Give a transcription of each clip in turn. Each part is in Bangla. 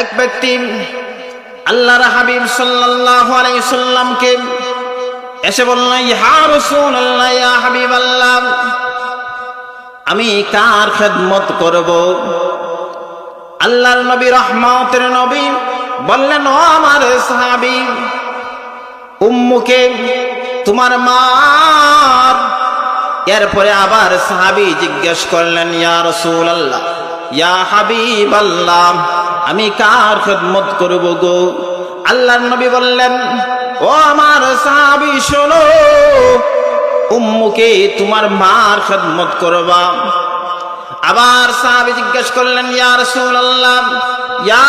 এক ব্যক্তি আল্লাহর হাবিব সাল্লাল্লাহু আলাইহি সাল্লামকে এসে বলল, ইয়া রাসূলুল্লাহ, ইয়া হাবিবাল্লাহ, আমি কার খেদমত করব? আল্লাহর নবী, রহমতের নবী বললেন, ও আমার সাহাবী, উম্মুকে তোমার মার। এরপরে আবার সাহাবী জিজ্ঞেস করলেন, ইয়া রাসূলুল্লাহ ইয়া হাবিবাল্লাহ, আমি কার খেদমত করব গো? আল্লাহর নবী বললেন, ও আমার সাহাবী, শোনো, উম্মুকে তোমার মার খেদমত করবা। আবার সাহাবী জিজ্ঞেস করলেন, ইয়া রাসূলুল্লাহ, ইয়া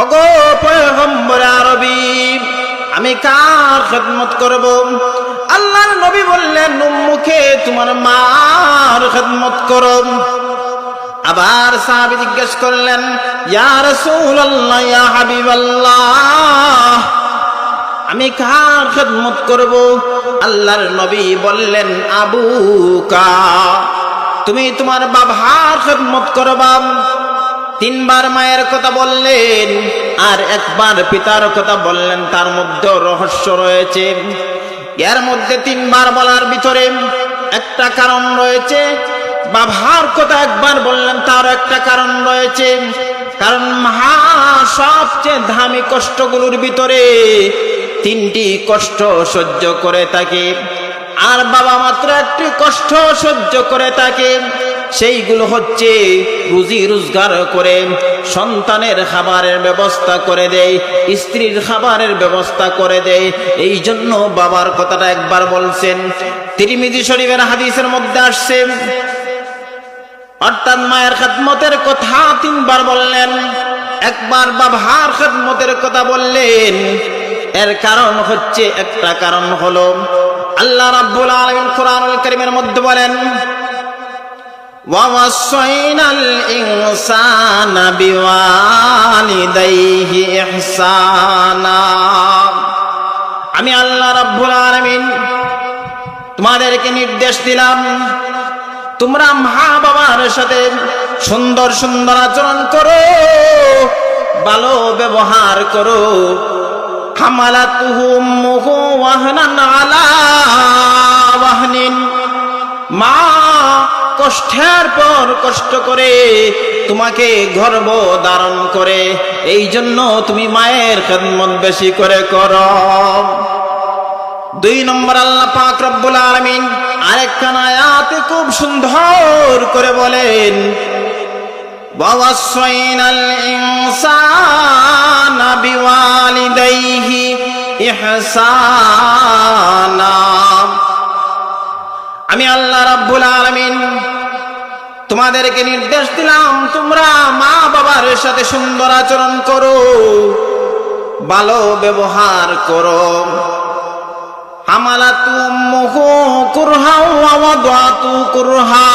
ওগো পয়গম্বর আরবি, আমি কার খেদমত করব? নবী বললেন, উম্মুকে তোমার মার খেদমত করো। আবার সাহাবী জিজ্ঞেস করলেন, ইয়া রাসূলুল্লাহ, ইয়া হাবিবাল্লাহ, আমি কার খেদমত করব? আল্লাহর নবী বললেন, আবু কা, তুমি তোমার বাবার খেদমত করবা তিনবার মায়ের কথা বললেন, আর একবার পিতার কথা বললেন, তার মধ্যেও রহস্য রয়েছে। এর মধ্যে তিনবার বলার ভিতরে একটা কারণ রয়েছে। বাবার কথা একবার বললেন তার একটা কারণ রয়েছে। কারণ মহা সবচেয়ে ধামি কষ্টগুলোর ভিতরে তিনটি কষ্ট সহ্য করে থাকে। আর বাবা মাত্র একটি কষ্ট সহ্য করে থাকে। সেইগুলো হচ্ছে রুজি রোজগার করে, সন্তানের খাবারের ব্যবস্থা করে দেয়, স্ত্রীর খাবারের ব্যবস্থা করে দেয়। এই জন্য বাবার কথাটা একবার বলছেন। তিরিমিজি শরীফের হাদিসের মধ্যে আসছে, অর্থাৎ মায়ের খেদমতের কথা তিনবার বললেন, একবার বাবার খাদমতের কথা বললেন। এর কারণ হচ্ছে, একটা কারণ হলো, আল্লাহ রাব্বুল আলামিন কোরআনুল কারীমের মধ্যে বলেন ووصينا الإنسان بوالديه إحسانا আমি আল্লাহ রাব্বুল আলামিন তোমাদেরকে নির্দেশ দিলাম তোমরা মা বাবার সাথে সুন্দর সুন্দর আচরণ করো ভালো ব্যবহার করো হামালাতুহু উম্মুহু ওয়াহনান আলা ওয়াহনিন মা কষ্টের পর কষ্ট করে তোমাকে গর্ব ধারণ করে। এই জন্য তুমি মায়ের খেদমত বেশি করে কর। দুই নম্বর আল্লাহ পাক রব্বুল আলমিন আরেকখান আয়াতে খুব সুন্দর করে বলেন বাবাশ্রয়নাল ইনসান বিওয়ালিদাইহি ইহসানা। আমি আল্লাহ রব্বুল আলামিন তোমাদেরকে নির্দেশ দিলাম, তোমরা মা বাবার সাথে সুন্দর আচরণ করো, ভালো ব্যবহার করো। হামালাতু উম্মুহু কুরহা ওয়া ওয়াদাতু কুরহা।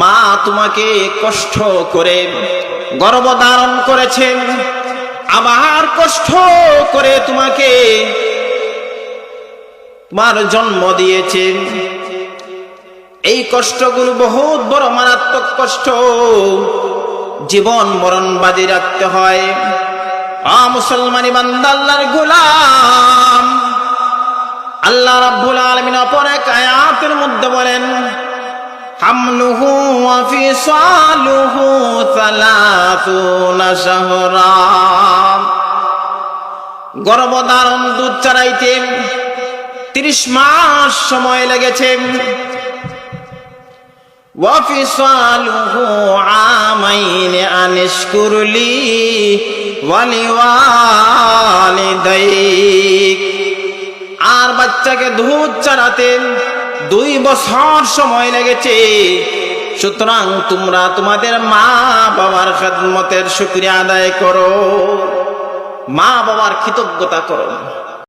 মা তোমাকে কষ্ট করে গর্ভ ধারণ করেছেন আবার কষ্ট করে তোমাকে তোমার জন্ম দিয়েছেন এই কষ্টগুলো বহুত বড় মারাত্মক কষ্ট। জীবন মরণ বাজি রাখতে হয়। মুসলমানি বান্দাল্লার গোলাম। আল্লাহ রাব্বুল আলামিন অপর এক আয়াতের মধ্যে বলেন, হামলুহু ওয়া ফিসালুহু সালাতুনা শাহরা। গর্ভধারণ দুধ চারাইতে তিরিশ মাস সময় লেগেছে। وفصاله عامين أن اشكر لي ولوالديك আর বাচ্চাকে দুধ চালাতে দুই বছর সময় লেগেছে সুতরাং তোমরা তোমাদের মা বাবার খেদমতের শুক্রিয়া আদায় করো মা বাবার কৃতজ্ঞতা করো